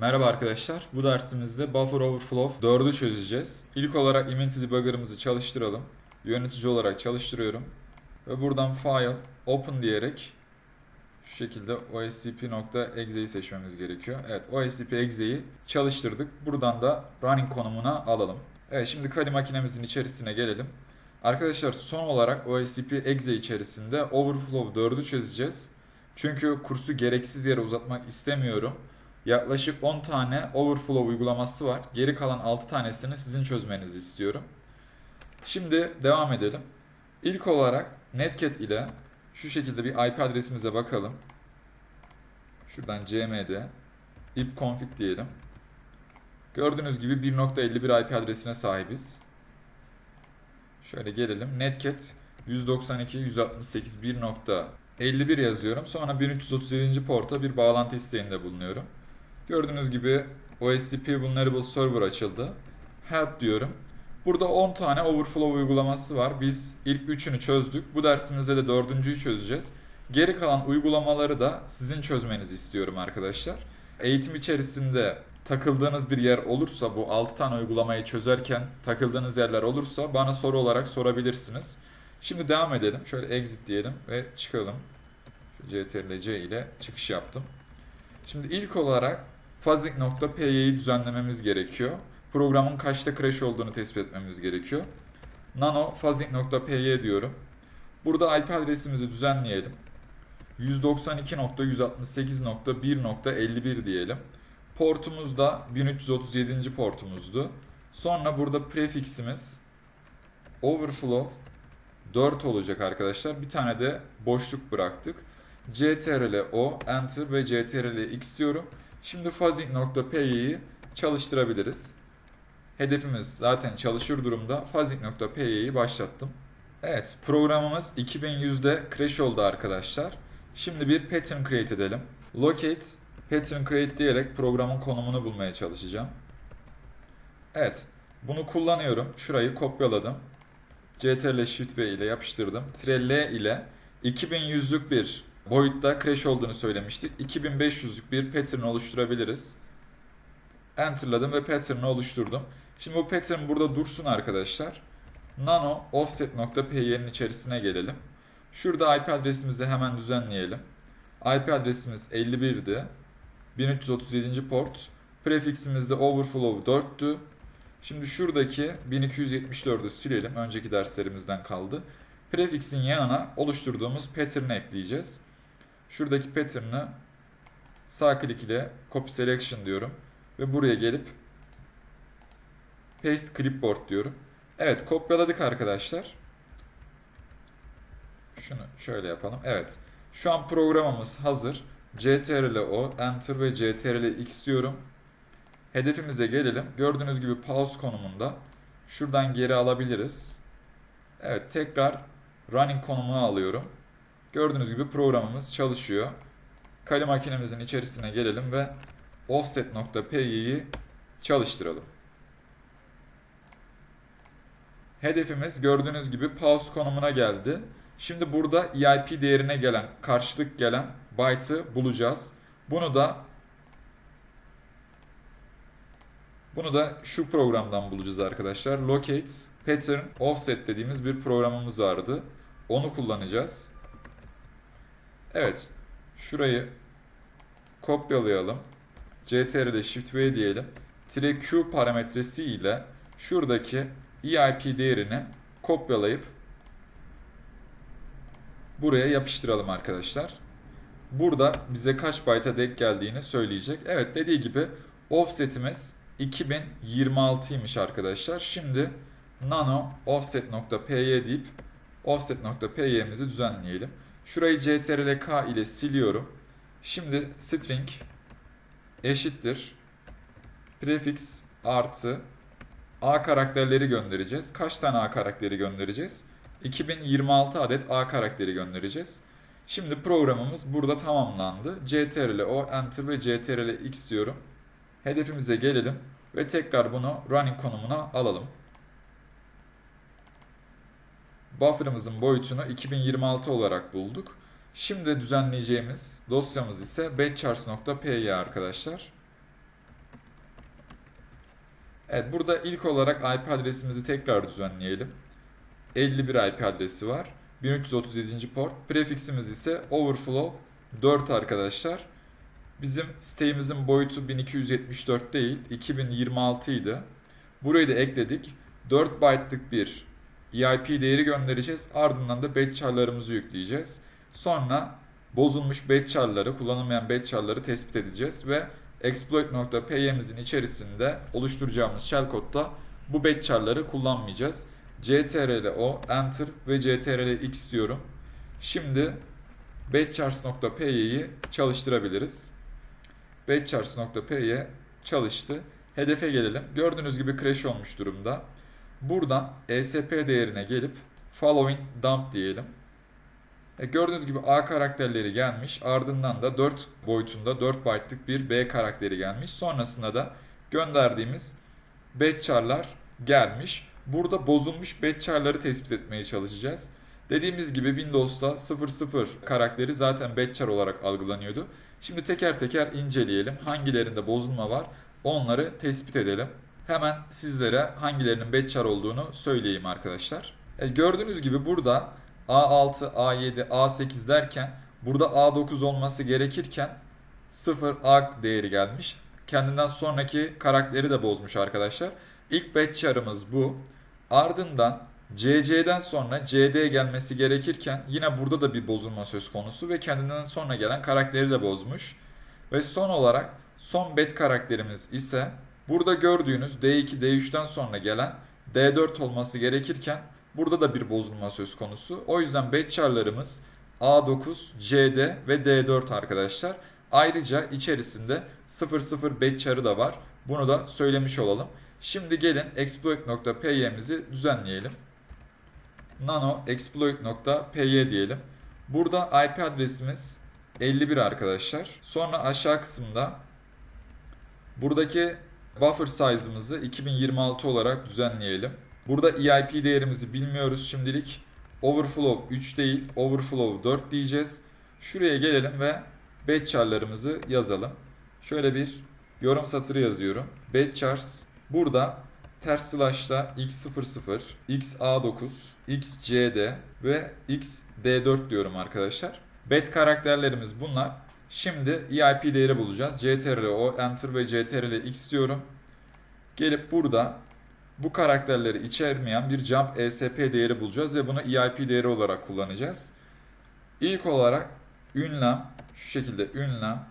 Merhaba arkadaşlar. Bu dersimizde Buffer Overflow 4'ü çözeceğiz. İlk olarak Immunity Debugger'ımızı çalıştıralım. Yönetici olarak çalıştırıyorum. Ve buradan File, Open diyerek şu şekilde oscp.exe'yi seçmemiz gerekiyor. Evet, oscp.exe'yi çalıştırdık. Buradan da running konumuna alalım. Evet, şimdi kali makinemizin içerisine gelelim. Arkadaşlar son olarak oscp.exe içerisinde Overflow 4'ü çözeceğiz. Çünkü kursu gereksiz yere uzatmak istemiyorum. Yaklaşık 10 tane overflow uygulaması var. Geri kalan 6 tanesini sizin çözmenizi istiyorum. Şimdi devam edelim. İlk olarak Netcat ile şu şekilde bir IP adresimize bakalım. Şuradan cmd ipconfig diyelim. Gördüğünüz gibi 1.51 IP adresine sahibiz. Şöyle gelelim. Netcat 192.168.1.51 yazıyorum. Sonra 1337. porta bir bağlantı isteğinde bulunuyorum. Gördüğünüz gibi OSCP Vulnerable Server açıldı. Help diyorum. Burada 10 tane overflow uygulaması var. Biz ilk 3'ünü çözdük. Bu dersimizde de 4.'ü çözeceğiz. Geri kalan uygulamaları da sizin çözmenizi istiyorum arkadaşlar. Eğitim içerisinde takıldığınız bir yer olursa bu 6 tane uygulamayı çözerken takıldığınız yerler olursa bana soru olarak sorabilirsiniz. Şimdi devam edelim. Şöyle exit diyelim ve çıkalım. Şu ctrl-c ile çıkış yaptım. Şimdi ilk olarak fuzzing.py'yi düzenlememiz gerekiyor. Programın kaçta crash olduğunu tespit etmemiz gerekiyor. Nano fuzzing.py diyorum. Burada IP adresimizi düzenleyelim. 192.168.1.51 diyelim. Portumuz da 1337. portumuzdu. Sonra burada prefiximiz overflow 4 olacak arkadaşlar. Bir tane de boşluk bıraktık. ctrl o enter ve ctrl x diyorum. Şimdi fuzzing.py'yi çalıştırabiliriz. Hedefimiz zaten çalışır durumda. Fuzzing.py'yi başlattım. Evet programımız 2100'de crash oldu arkadaşlar. Şimdi bir pattern create edelim. Locate pattern create diyerek programın konumunu bulmaya çalışacağım. Evet bunu kullanıyorum. Şurayı kopyaladım. CTRL Shift V ile yapıştırdım. L ile 2100'lük bir boyutta crash olduğunu söylemiştik. 2500'lük bir pattern oluşturabiliriz. Enter'ladım ve pattern'ı oluşturdum. Şimdi bu pattern burada dursun arkadaşlar. Nano offset.py'nin içerisine gelelim. Şurada IP adresimizi hemen düzenleyelim. IP adresimiz 51'di. 1337. port. Prefiximiz de overflow 4'tü. Şimdi şuradaki 1274'ü silelim. Önceki derslerimizden kaldı. Prefix'in yanına oluşturduğumuz pattern'ı ekleyeceğiz. Şuradaki pattern'ı sağ klik ile copy selection diyorum. Ve buraya gelip paste clipboard diyorum. Evet kopyaladık arkadaşlar. Şunu şöyle yapalım. Evet. Şu an programımız hazır. CTRL O, Enter ve CTRL X diyorum. Hedefimize gelelim. Gördüğünüz gibi pause konumunda. Şuradan geri alabiliriz. Evet tekrar running konumuna alıyorum. Gördüğünüz gibi programımız çalışıyor. Kali makinemizin içerisine gelelim ve offset.py'yi çalıştıralım. Hedefimiz gördüğünüz gibi pause konumuna geldi. Şimdi burada EIP değerine gelen, karşılık gelen byte'ı bulacağız. Bunu da bunu da şu programdan bulacağız arkadaşlar. Locate Pattern Offset dediğimiz bir programımız vardı. Onu kullanacağız. Evet. Şurayı kopyalayalım. CTRL Shift V diyelim. Tire Q parametresi ile şuradaki EIP değerini kopyalayıp buraya yapıştıralım arkadaşlar. Burada bize kaç byte'a denk geldiğini söyleyecek. Evet dediği gibi offsetimiz 2026'ymış arkadaşlar. Şimdi nano offset.py deyip offset.py'mizi düzenleyelim. Şurayı ctrl k ile siliyorum. Şimdi string eşittir prefix artı A karakterleri göndereceğiz. Kaç tane A karakteri göndereceğiz? 2026 adet A karakteri göndereceğiz. Şimdi programımız burada tamamlandı. CTRL O, Enter ve CTRL X diyorum. Hedefimize gelelim ve tekrar bunu running konumuna alalım. Buffer'ımızın boyutunu 2026 olarak bulduk. Şimdi düzenleyeceğimiz dosyamız ise batchchars.py arkadaşlar. Evet burada ilk olarak IP adresimizi tekrar düzenleyelim. 51 IP adresi var. 1337. port. Prefiximiz ise overflow 4 arkadaşlar. Bizim siteğimizin boyutu 1274 değil 2026 idi. Burayı da ekledik. 4 byte'lık bir EIP değeri göndereceğiz. Ardından da batch char'larımızı yükleyeceğiz. Sonra bozulmuş batch char'ları, kullanılmayan batch char'ları tespit edeceğiz ve exploit.py'mizin içerisinde oluşturacağımız shellcode'da bu batch char'ları kullanmayacağız. ctrl-o, enter ve ctrl-x diyorum. Şimdi batchchars.py'yi çalıştırabiliriz. batchchars.py çalıştı. Hedefe gelelim. Gördüğünüz gibi crash olmuş durumda. Buradan ESP değerine gelip following dump diyelim. E gördüğünüz gibi A karakterleri gelmiş. Ardından da 4 boyutunda 4 byte'lık bir B karakteri gelmiş. Sonrasında da gönderdiğimiz batch'arlar gelmiş. Burada bozulmuş batch'arları tespit etmeye çalışacağız. Dediğimiz gibi Windows'ta 00 karakteri zaten batch'ar olarak algılanıyordu. Şimdi teker teker inceleyelim. Hangilerinde bozulma var onları tespit edelim. Hemen sizlere hangilerinin batch'ar olduğunu söyleyeyim arkadaşlar. E, gördüğünüz gibi burada A6, A7, A8 derken burada A9 olması gerekirken 0 A değeri gelmiş. Kendinden sonraki karakteri de bozmuş arkadaşlar. İlk batch'arımız bu. Ardından CC'den sonra CD gelmesi gerekirken yine burada da bir bozulma söz konusu ve kendinden sonra gelen karakteri de bozmuş. Ve son olarak son bet karakterimiz ise burada gördüğünüz D2, D3'ten sonra gelen D4 olması gerekirken burada da bir bozulma söz konusu. O yüzden bet char'larımız A9, CD ve D4 arkadaşlar. Ayrıca içerisinde 00 bet char'ı da var. Bunu da söylemiş olalım. Şimdi gelin exploit.py'mizi düzenleyelim. nano exploit.py diyelim. Burada IP adresimiz 51 arkadaşlar. Sonra aşağı kısımda buradaki buffer size'ımızı 2026 olarak düzenleyelim. Burada EIP değerimizi bilmiyoruz şimdilik. Overflow 3 değil, overflow 4 diyeceğiz. Şuraya gelelim ve batch char'larımızı yazalım. Şöyle bir yorum satırı yazıyorum. Batch chars burada ters slash'la x00, xa9, xcd ve xd4 diyorum arkadaşlar. Bet karakterlerimiz bunlar. Şimdi EIP değeri bulacağız. ctrl-o, enter ve ctrl-x diyorum. Gelip burada bu karakterleri içermeyen bir jump ESP değeri bulacağız ve bunu EIP değeri olarak kullanacağız. İlk olarak ünlem, şu şekilde ünlem,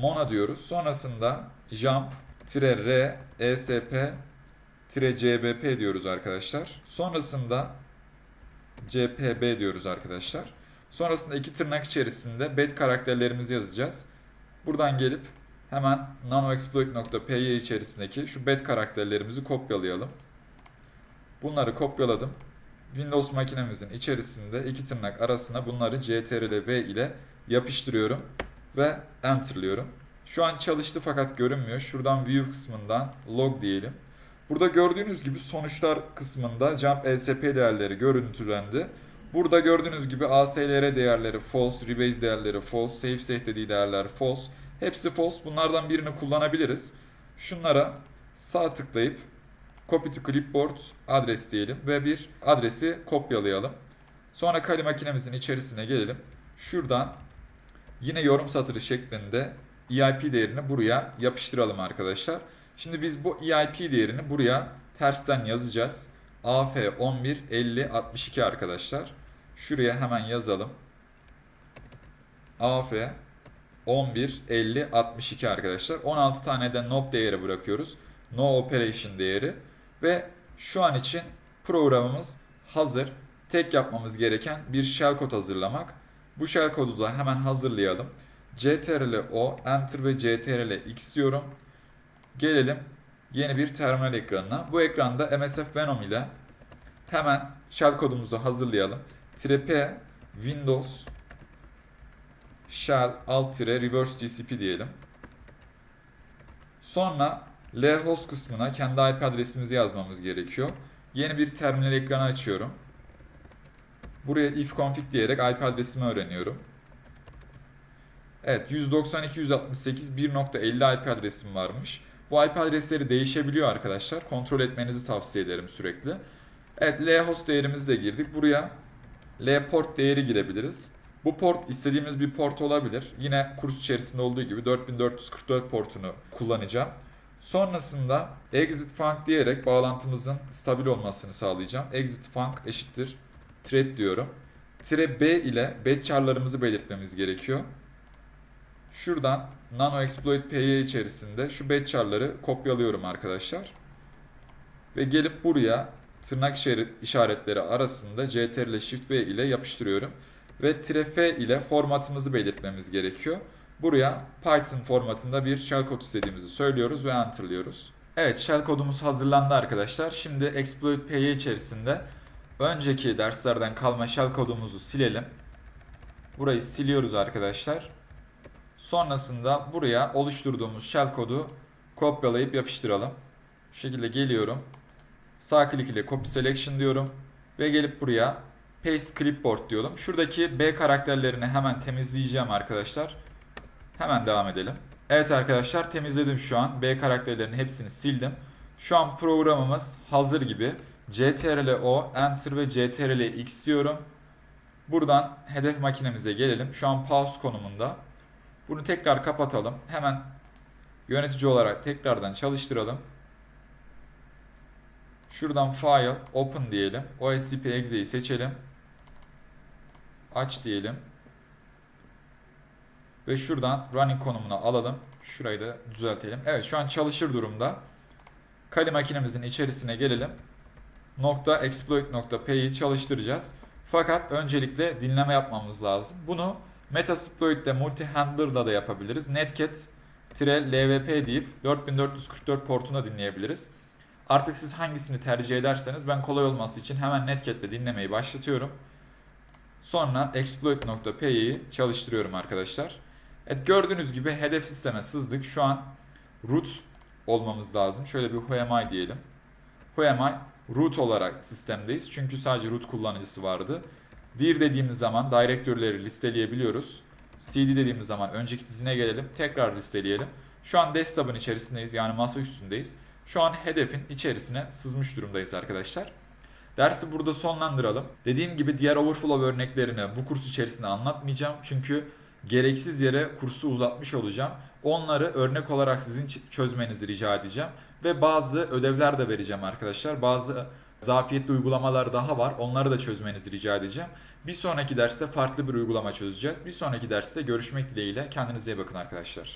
mona diyoruz. Sonrasında jump, -r, esp, cbp diyoruz arkadaşlar. Sonrasında cpb diyoruz arkadaşlar. Sonrasında iki tırnak içerisinde bet karakterlerimizi yazacağız. Buradan gelip hemen nanoexploit.py içerisindeki şu bet karakterlerimizi kopyalayalım. Bunları kopyaladım. Windows makinemizin içerisinde iki tırnak arasına bunları CTRL-V ile yapıştırıyorum ve enterlıyorum. Şu an çalıştı fakat görünmüyor. Şuradan view kısmından log diyelim. Burada gördüğünüz gibi sonuçlar kısmında jump ESP değerleri görüntülendi. Burada gördüğünüz gibi ASLR değerleri false, rebase değerleri false, safe state dediği değerler false. Hepsi false. Bunlardan birini kullanabiliriz. Şunlara sağ tıklayıp copy to clipboard adres diyelim ve bir adresi kopyalayalım. Sonra kali makinemizin içerisine gelelim. Şuradan yine yorum satırı şeklinde EIP değerini buraya yapıştıralım arkadaşlar. Şimdi biz bu EIP değerini buraya tersten yazacağız. AF 11 50 62 arkadaşlar. Şuraya hemen yazalım. AF 11 50 62 arkadaşlar. 16 tane de NOP değeri bırakıyoruz. No operation değeri ve şu an için programımız hazır. Tek yapmamız gereken bir shellcode hazırlamak. Bu shellcode'u da hemen hazırlayalım. ctrl-o, enter ve ctrl-x diyorum. Gelelim yeni bir terminal ekranına. Bu ekranda MSF Venom ile hemen shell kodumuzu -p Windows shell alt reverse TCP diyelim. Sonra lhost kısmına kendi IP adresimizi yazmamız gerekiyor. Yeni bir terminal ekranı açıyorum. Buraya ifconfig diyerek IP adresimi öğreniyorum. Evet 192.168 1.50 IP adresim varmış. Bu IP adresleri değişebiliyor arkadaşlar. Kontrol etmenizi tavsiye ederim sürekli. Evet lhost değerimizi de girdik. Buraya lport değeri girebiliriz. Bu port istediğimiz bir port olabilir. Yine kurs içerisinde olduğu gibi 4444 portunu kullanacağım. Sonrasında exit func diyerek bağlantımızın stabil olmasını sağlayacağım. Exit func eşittir thread diyorum. Tire b ile batch char'larımızı belirtmemiz gerekiyor. Şuradan nano exploit py içerisinde şu batch char'ları kopyalıyorum arkadaşlar. Ve gelip buraya tırnak işaret- işaretleri arasında ctrl ile shift v ile yapıştırıyorum. Ve tire f ile formatımızı belirtmemiz gerekiyor. Buraya Python formatında bir shell kod istediğimizi söylüyoruz ve enter'lıyoruz. Evet shell kodumuz hazırlandı arkadaşlar. Şimdi exploit py içerisinde önceki derslerden kalma shell kodumuzu silelim. Burayı siliyoruz arkadaşlar. Sonrasında buraya oluşturduğumuz shell kodu kopyalayıp yapıştıralım. Şu şekilde geliyorum. Sağ klik ile copy selection diyorum. Ve gelip buraya paste clipboard diyorum. Şuradaki B karakterlerini hemen temizleyeceğim arkadaşlar. Hemen devam edelim. Evet arkadaşlar temizledim şu an. B karakterlerinin hepsini sildim. Şu an programımız hazır gibi. CTRL O, Enter ve CTRL X diyorum. Buradan hedef makinemize gelelim. Şu an pause konumunda. Bunu tekrar kapatalım. Hemen yönetici olarak tekrardan çalıştıralım. Şuradan File, Open diyelim. OSCP.exe'yi seçelim. Aç diyelim. Ve şuradan Running konumuna alalım. Şurayı da düzeltelim. Evet şu an çalışır durumda. Kali makinemizin içerisine gelelim. Nokta exploit nokta p'yi çalıştıracağız. Fakat öncelikle dinleme yapmamız lazım. Bunu Metasploit ile multi-handler'la da yapabiliriz. Netcat-lvp deyip 4444 portuna dinleyebiliriz. Artık siz hangisini tercih ederseniz ben kolay olması için hemen Netcat ile dinlemeyi başlatıyorum. Sonra exploit.py'yi çalıştırıyorum arkadaşlar. Evet gördüğünüz gibi hedef sisteme sızdık. Şu an root olmamız lazım. Şöyle bir whoami diyelim. Whoami root olarak sistemdeyiz. Çünkü sadece root kullanıcısı vardı. Dir dediğimiz zaman direktörleri listeleyebiliyoruz. CD dediğimiz zaman önceki dizine gelelim. Tekrar listeleyelim. Şu an desktop'ın içerisindeyiz. Yani masa üstündeyiz. Şu an hedefin içerisine sızmış durumdayız arkadaşlar. Dersi burada sonlandıralım. Dediğim gibi diğer overflow örneklerini bu kurs içerisinde anlatmayacağım. Çünkü gereksiz yere kursu uzatmış olacağım. Onları örnek olarak sizin çözmenizi rica edeceğim. Ve bazı ödevler de vereceğim arkadaşlar. Bazı zafiyetli uygulamalar daha var. Onları da çözmenizi rica edeceğim. Bir sonraki derste farklı bir uygulama çözeceğiz. Bir sonraki derste görüşmek dileğiyle. Kendinize iyi bakın arkadaşlar.